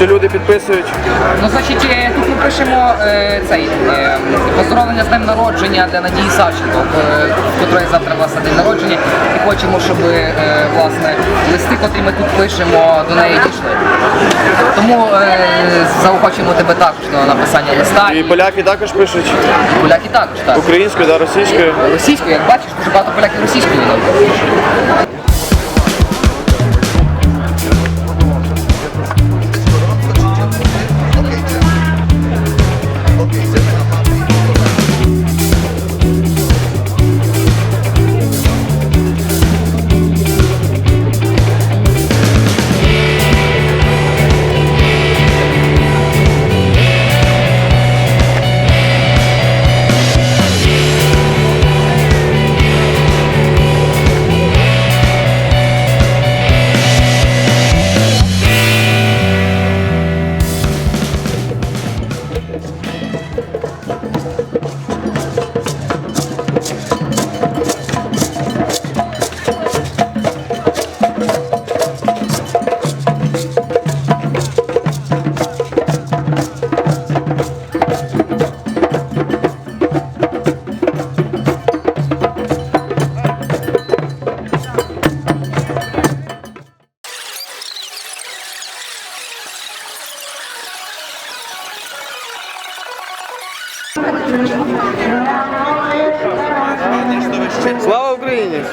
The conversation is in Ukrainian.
Що люди підписують? Ну, значить, е, тут ми пишемо е, цей е, поздоровлення з днем народження для Надії Савченко, е, котрої завтра власне день народження. І хочемо, щоб е, власне листи, котрі ми тут пишемо, до неї дійшли. Тому е, заохочуємо тебе також до написання листа. І поляки також пишуть поляки також так. українською, да, російською. Російською, як бачиш, дуже багато поляків російською. Слава Україні!